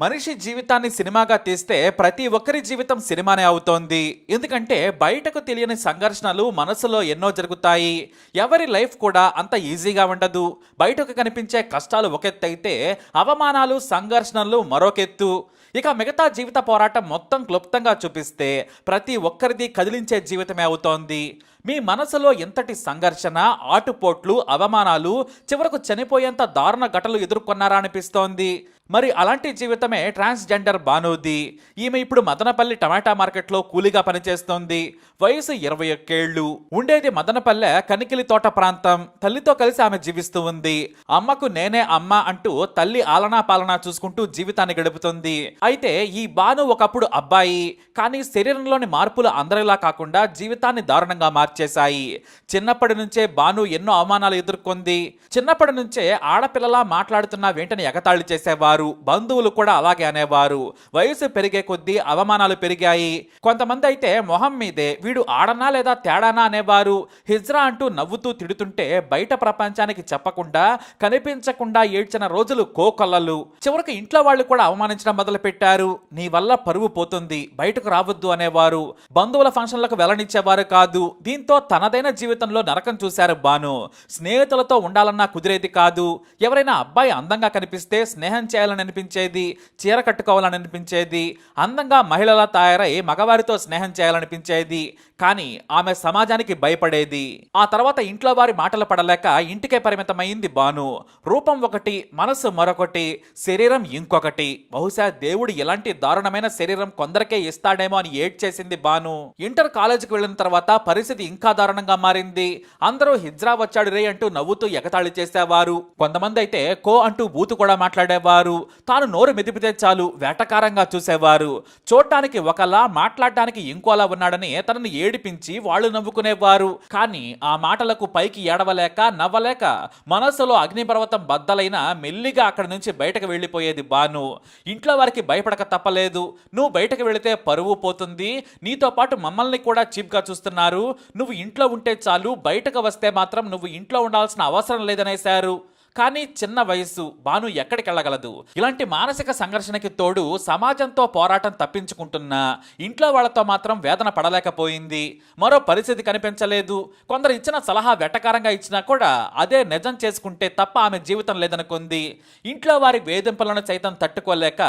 మనిషి జీవితాన్ని సినిమాగా తీస్తే ప్రతి ఒక్కరి జీవితం సినిమానే అవుతోంది. ఎందుకంటే బయటకు తెలియని సంఘర్షణలు మనసులో ఎన్నో జరుగుతాయి. ఎవరి లైఫ్ కూడా అంత ఈజీగా ఉండదు. బయటకు కనిపించే కష్టాలు ఒకెత్తైతే అవమానాలు సంఘర్షణలు మరొకెత్తు. ఇక మిగతా జీవిత పోరాటం మొత్తం క్లుప్తంగా చూపిస్తే ప్రతి ఒక్కరిది కదిలించే జీవితమే అవుతోంది. మీ మనసులో ఎంతటి సంఘర్షణ ఆటుపోట్లు అవమానాలు చివరకు చనిపోయేంత దారుణ ఘటనలు ఎదుర్కొన్నారా అనిపిస్తోంది? మరి అలాంటి జీవితమే ట్రాన్స్జెండర్ బానుది ఈమె ఇప్పుడు మదనపల్లి టమాటా మార్కెట్లో కూలీగా పనిచేస్తోంది. వయసు ఇరవై ఒక్కేళ్ళు ఉండేది మదనపల్లె కనికిలి తోట ప్రాంతం. తల్లితో కలిసి ఆమె జీవిస్తూ ఉంది. అమ్మకు నేనే అమ్మ అంటూ తల్లి ఆలనా పాలనా చూసుకుంటూ జీవితాన్ని గడుపుతుంది. అయితే ఈ బాను ఒకప్పుడు అబ్బాయి. కానీ శరీరంలోని మార్పులు అందరిలా కాకుండా జీవితాన్ని దారుణంగా మార్చేశాయి. చిన్నప్పటి నుంచే బాను ఎన్నో అవమానాలు ఎదుర్కొంది. చిన్నప్పటి నుంచే ఆడపిల్లలా మాట్లాడుతున్న వెంటనే ఎగతాళి చేసేవారు. బంధువులు కూడా అలాగే అనేవారు. వయసు పెరిగే కొద్దీ అవమానాలు పెరిగాయి. కొంతమంది అయితే మొహం మీదే వీడు ఆడనా లేదా తేడానా అనేవారు. హిజ్రా అంటూ నవ్వుతూ తిడుతుంటే బయట ప్రపంచానికి చెప్పకుండా కనిపించకుండా ఏడ్చిన రోజులు కోకొల్లలు. చివరికి ఇంట్లో వాళ్ళు కూడా అవమానించడం మొదలు పెట్టారు నీ వల్ల పరువు పోతుంది. బయటకు రావద్దు అనేవారు. బంధువుల ఫంక్షన్లకు వెళ్ళనిచ్చేవారు కాదు. దీంతో తనదైన జీవితంలో నరకం చూశారు బాను. స్నేహితులతో ఉండాలన్నా కుదిరేది కాదు. ఎవరైనా అబ్బాయి అందంగా కనిపిస్తే స్నేహం చేయాలని అనిపించేది చీర కట్టుకోవాలని అనిపించేది అందంగా మహిళలా తయారై మగవారితో స్నేహం చేయాలనిపించేది. కానీ ఆమె సమాజానికి భయపడేది. ఆ తర్వాత ఇంట్లో వారి మాటలు పడలేక ఇంటికే పరిమితమైంది బాను. రూపం ఒకటి మనసు మరొకటి శరీరం ఇంకొకటి. బహుశా దేవుడు ఎలాంటి దారుణమైన శరీరం కొందరికే ఇస్తాడేమో అని ఏడ్ చేసింది బాను. ఇంటర్ కాలేజీకి వెళ్ళిన తర్వాత పరిస్థితి ఇంకా దారుణంగా మారింది. అందరూ హిజ్రా వచ్చాడు రే అంటూ నవ్వుతూ ఎగతాళి చేసేవారు. కొంతమంది అయితే కో అంటూ బూతు కూడా మాట్లాడేవారు. తాను నోరు మెదిపితే చాలు వేటకారంగా చూసేవారు. చూడటానికి ఒకలా మాట్లాడటానికి ఇంకోలా ఉన్నాడని తనను ఏడిపించి వాళ్ళు నవ్వుకునేవారు. కానీ ఆ మాటలకు పైకి ఏడవలేక నవ్వలేక మనసులో అగ్నిపర్వతం బద్దలైన మెల్లిగా అక్కడి నుంచి బయటకు వెళ్ళిపోయేది బాను ఇంట్లో వారికి భయపడక తప్పలేదు. నువ్వు బయటకు వెళితే పరువు పోతుంది. నీతో పాటు మమ్మల్ని కూడా చీప్గా చూస్తున్నారు. నువ్వు ఇంట్లో ఉంటే చాలు బయటకు వస్తే మాత్రం నువ్వు ఇంట్లో ఉండాల్సిన అవసరం లేదనేశారు. కానీ చిన్న వయస్సు బాను ఎక్కడికి వెళ్ళగలదు? ఇలాంటి మానసిక సంఘర్షణకి తోడు సమాజంతో పోరాటం తప్పించుకుంటున్నా ఇంట్లో వాళ్ళతో మాత్రం వేదన పడలేకపోయింది. మరో పరిస్థితి కనిపించలేదు. కొందరు ఇచ్చిన సలహా వెటకారంగా ఇచ్చినా కూడా అదే నిజం చేసుకుంటే తప్ప ఆమె జీవితం లేదనుకుంది. ఇంట్లో వారి వేధింపులను సైతం తట్టుకోలేక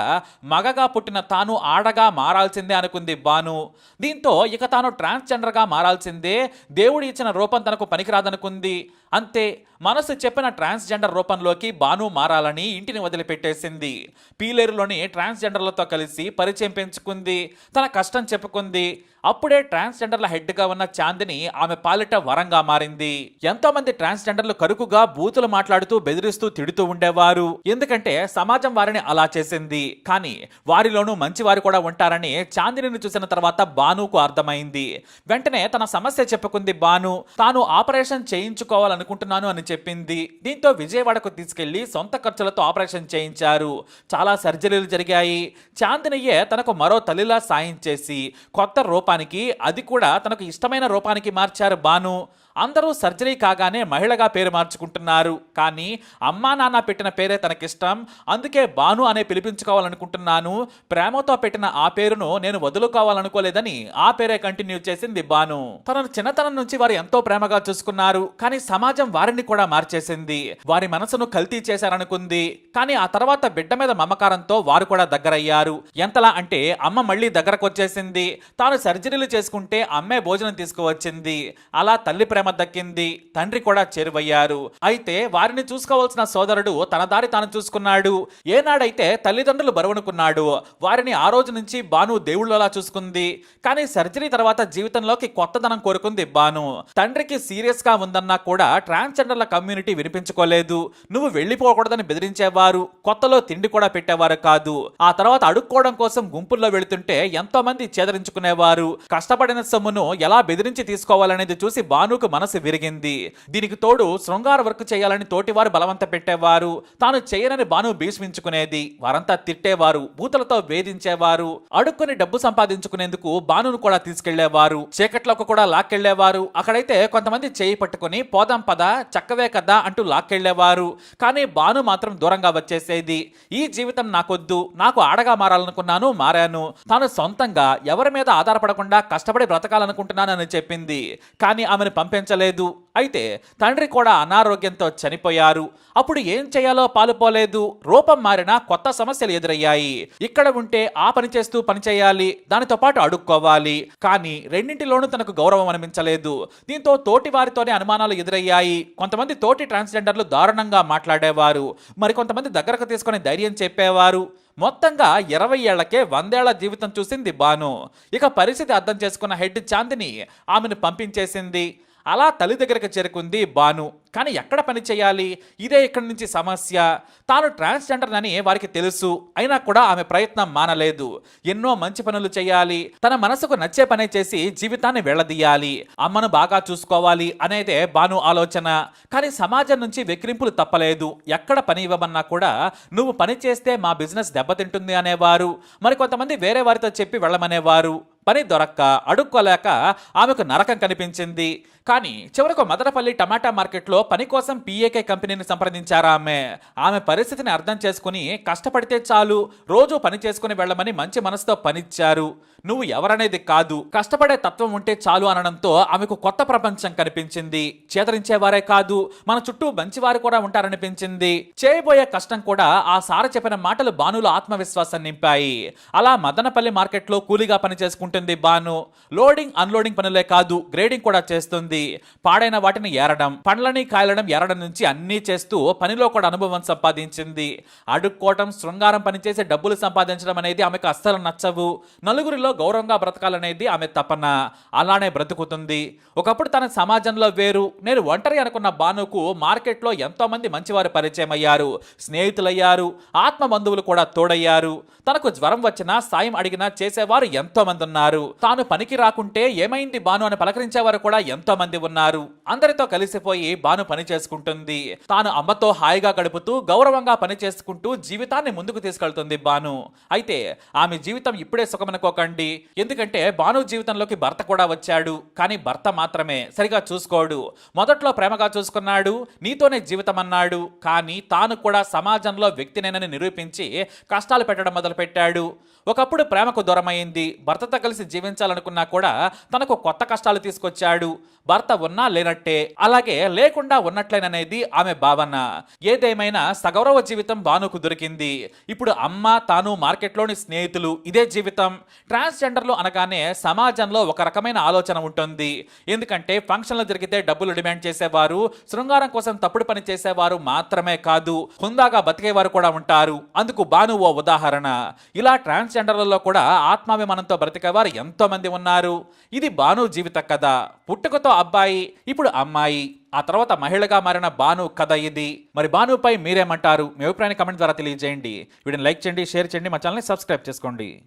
మగగా పుట్టిన తాను ఆడగా మారాల్సిందే అనుకుంది బాను దీంతో ఇక తాను ట్రాన్స్జెండర్గా మారాల్సిందే. దేవుడు ఇచ్చిన రూపం తనకు పనికిరాదనుకుంది. అంతే మనసు చెప్పిన ట్రాన్స్జెండర్ రూపంలోకి బాను మారాలని ఇంటిని వదిలిపెట్టేసింది. పీలేరులోని ట్రాన్స్జెండర్లతో కలిసి పరిచయం పెంచుకుంది. తన కష్టం చెప్పుకుంది. అప్పుడే ట్రాన్స్జెండర్ల హెడ్గా ఉన్న చాందిని ఆమె పాలిట వరంగా మారింది. ఎంతో మంది ట్రాన్స్జెండర్లు కరుకుగా బూతులు మాట్లాడుతూ బెదిరిస్తూ తిడుతూ ఉండేవారు. ఎందుకంటే సమాజం వారిని అలా చేసింది. కానీ వారిలోనూ మంచి వారు కూడా ఉంటారని చాందిని చూసిన తర్వాత బానుకు అర్థమైంది. వెంటనే తన సమస్య చెప్పుకుంది బాను. తాను ఆపరేషన్ చేయించుకోవాలనుకుంటున్నాను అని చెప్పింది. దీంతో విజయ విజయవాడకు తీసుకెళ్ళి సొంత ఖర్చులతో ఆపరేషన్ చేయించారు. చాలా సర్జరీలు జరిగాయి. చాందినయ్యే తనకు మరో తల్లిలా సాయం చేసి కొత్త రూపానికి అది కూడా తనకు ఇష్టమైన రూపానికి మార్చారు బాను. అందరూ సర్జరీ కాగానే మహిళగా పేరు మార్చుకుంటున్నారు. కానీ అమ్మా నాన్న పెట్టిన పేరే తనకిష్టం. అందుకే బాను అనే పిలిపించుకోవాలనుకుంటున్నాను. ప్రేమతో పెట్టిన ఆ పేరును నేను వదులుకోవాలనుకోలేదని ఆ పేరే కంటిన్యూ చేసింది బాను. తనను చిన్నతనం నుంచి వారు ఎంతో ప్రేమగా చూసుకున్నారు. కానీ సమాజం వారిని కూడా మార్చేసింది. వారి మనసును కల్తీ చేశారనుకుంది. కానీ ఆ తర్వాత బిడ్డ మీద మమకారంతో వారు కూడా దగ్గరయ్యారు. ఎంతలా అంటే అమ్మ మళ్ళీ దగ్గరకు వచ్చేసింది తాను సర్జరీలు చేసుకుంటే అమ్మే భోజనం తీసుకువచ్చింది. అలా తల్లి ప్రేమ దక్కింది. తండ్రి కూడా చేరువయ్యారు. అయితే వారిని చూసుకోవాల్సిన సోదరుడు తన దారి తాను చూసుకున్నాడు. ఏనాడైతే తల్లిదండ్రులు బరువనుకున్నాడు వారిని ఆ రోజు నుంచి బాను దేవుళ్ళలా చూసుకుంది. కానీ సర్జరీ తర్వాత జీవితంలోకి కొత్తదనం కోరుకుంది బాను. తండ్రికి సీరియస్గా ఉందన్నా కూడా ట్రాన్స్జెండర్ల కమ్యూనిటీ వినిపించుకోలేదు. నువ్వు వెళ్ళిపోకూడదని బెదిరించేవారు కొత్తలో తిండి కూడా పెట్టేవారు కాదు. ఆ తర్వాత అడుక్కోవడం కోసం గుంపుల్లో వెళుతుంటే ఎంతో మంది చేదరించుకునేవారు. కష్టపడిన సొమ్మును ఎలా బెదిరించి తీసుకోవాలనేది చూసి బానుకు మనసు విరిగింది. దీనికి తోడు శృంగార వర్క్ చేయాలని తోటివారు బలవంత పెట్టేవారు. తాను చేయనని బాను భీష్మించుకునేది. వారంతా తిట్టేవారు. బూతులతో వేధించేవారు. అడుక్కుని డబ్బు సంపాదించుకునేందుకు బానును కూడా తీసుకెళ్ళేవారు. చీకట్లోకి కూడా లాక్కెళ్ళేవారు. అక్కడైతే కొంతమంది చేయి పట్టుకుని పోదాం పద చక్కవే కదా అంటూ లాక్కెళ్ళేవారు. కానీ బాను మాత్రం దూరంగా వచ్చేసేది. ఈ జీవితం నాకొద్దు. నాకు ఆడగా మారాలనుకున్నాను మారాను. తాను సొంతంగా ఎవరి మీద ఆధారపడకుండా కష్టపడి బ్రతకాలనుకుంటున్నానని చెప్పింది. కానీ ఆమెను పంపే స్వీకరించలేదు అయితే తండ్రి కూడా అనారోగ్యంతో చనిపోయారు. అప్పుడు ఏం చేయాలో పాలుపోలేదు. రూపం మారినా కొత్త సమస్యలు ఎదురయ్యాయి. ఇక్కడ ఉంటే ఆ పని చేస్తూ పనిచేయాలి దానితో పాటు అడుక్కోవాలి. కానీ రెండింటిలోనూ తనకు గౌరవం అనిపించలేదు. దీంతో తోటి వారితోనే అనుమానాలు ఎదురయ్యాయి. కొంతమంది తోటి ట్రాన్స్జెండర్లు దారుణంగా మాట్లాడేవారు. మరికొంతమంది దగ్గరకు తీసుకొని ధైర్యం చెప్పేవారు. మొత్తంగా ఇరవై ఏళ్ళకే వందేళ్ళ జీవితం చూసింది బాను ఇక పరిస్థితి అర్థం చేసుకున్న హెడ్ చాందిని ఆమెను పంపించేసింది. అలా తల్లి దగ్గరకు చేరుకుంది బాను. కానీ ఎక్కడ పని చేయాలి? ఇదే ఇక్కడి నుంచి సమస్య. తాను ట్రాన్స్జెండర్ అని వారికి తెలుసు. అయినా కూడా ఆమె ప్రయత్నం మానలేదు. ఎన్నో మంచి పనులు చేయాలి. తన మనసుకు నచ్చే పని చేసి జీవితాన్ని వెళ్ళదీయాలి. అమ్మను బాగా చూసుకోవాలి అనేదే బాను ఆలోచన. కానీ సమాజం నుంచి వెక్కిరింపులు తప్పలేదు. ఎక్కడ పని ఇవ్వమన్నా కూడా నువ్వు పని చేస్తే మా బిజినెస్ దెబ్బతింటుంది అనేవారు. మరి కొంతమంది వేరే వారితో చెప్పి వెళ్ళమనేవారు. పని దొరక్క అడుక్కోలేక ఆమెకు నరకం కనిపించింది. కానీ చివరకు మదనపల్లి టమాటా మార్కెట్లో పని కోసం పీఏకే కంపెనీని సంప్రదించారా ఆమె. ఆమె పరిస్థితిని అర్థం చేసుకుని కష్టపడితే చాలు రోజు పని చేసుకుని వెళ్ళమని మంచి మనసుతో పనిచ్చారు. నువ్వు ఎవరనేది కాదు కష్టపడే తత్వం ఉంటే చాలు అనడంతో ఆమెకు కొత్త ప్రపంచం కనిపించింది. చేతరించేవారే కాదు మన చుట్టూ మంచివారు కూడా ఉంటారనిపించింది. చేయబోయే కష్టం కూడా ఆ సార చెప్పిన మాటలు బానులో ఆత్మవిశ్వాసం నింపాయి. అలా మదనపల్లి మార్కెట్లో కూలీగా పని ఉంటుంది బాను. లోడింగ్ అన్లోడింగ్ పనులే కాదు గ్రేడింగ్ కూడా చేస్తుంది. పాడైన వాటిని ఏరడం పండ్లని కాయలడం ఏరడం నుంచి అన్నీ చేస్తూ పనిలో కూడా అనుభవం సంపాదించింది. అడుక్కోవటం శృంగారం పనిచేసి డబ్బులు సంపాదించడం అనేది ఆమెకు అస్సలు నచ్చవు. నలుగురిలో గౌరవంగా బ్రతకాలనేది ఆమె తపన. అలానే బ్రతుకుతుంది. ఒకప్పుడు తన సమాజంలో వేరు. నేను ఒంటరి అనుకున్న బానుకు మార్కెట్లో ఎంతోమంది మంచివారు పరిచయం అయ్యారు స్నేహితులయ్యారు. ఆత్మ బంధువులు కూడా తోడయ్యారు. తనకు జ్వరం వచ్చినా సాయం అడిగినా చేసేవారు ఎంతో మంది ఉన్నారు. తాను పనికి రాకుంటే ఏమైంది బాను అని పలకరించేవారు కూడా ఎంతో మంది ఉన్నారు. అందరితో కలిసిపోయి బాను పని చేసుకుంటుంది. తాను అమ్మతో హాయిగా గడుపుతూ గౌరవంగా పని చేసుకుంటూ జీవితాన్ని ముందుకు తీసుకెళ్తుంది బాను. అయితే ఆమె జీవితం ఇప్పుడే సుఖమనుకోకండి. ఎందుకంటే బాను జీవితంలోకి భర్త కూడా వచ్చాడు. కానీ భర్త మాత్రమే సరిగా చూసుకోడు. మొదట్లో ప్రేమగా చూసుకున్నాడు నీతోనే జీవితం అన్నాడు. కానీ తాను కూడా సమాజంలో వ్యక్తినేనని నిరూపించి కష్టాలు పెట్టడం మొదలుపెట్టాడు. ఒకప్పుడు ప్రేమకు దూరమైంది. భర్తతో కలిసి జీవించాలనుకున్నా కూడా తనకు కొత్త కష్టాలు తీసుకొచ్చాడు. భర్త ఉన్నా లేనట్టే అలాగే లేకుండా ఉన్నట్లేననేది ఆమె భావన. ఏదేమైనా సగౌరవ జీవితం బానుకు దొరికింది. ఇప్పుడు అమ్మ తాను మార్కెట్లోని స్నేహితులు ఇదే జీవితం. ట్రాన్స్జెండర్లు అనగానే సమాజంలో ఒక రకమైన ఆలోచన ఉంటుంది. ఎందుకంటే ఫంక్షన్లు జరిగితే డబ్బులు డిమాండ్ చేసేవారు శృంగారం కోసం తప్పుడు పని చేసేవారు మాత్రమే కాదు హుందాగా బతికేవారు కూడా ఉంటారు. అందుకు బాను ఓ ఉదాహరణ. ఇలా ట్రాన్స్జెండర్లలో కూడా ఆత్మాభిమానంతో బ్రతికేవారు ఎంతో మంది ఉన్నారు. ఇది బాను జీవిత కథ. పుట్టుకతో అబ్బాయి ఇప్పుడు అమ్మాయి. ఆ తర్వాత మహిళగా మారిన బాను కథ ఇది. మరి బానుపై మీరేమంటారు? మీ అభిప్రాయాన్ని కమెంట్ ద్వారా తెలియజేయండి. వీడిని లైక్ చేయండి షేర్ చేయండి మా ఛానల్ని సబ్స్క్రైబ్ చేసుకోండి.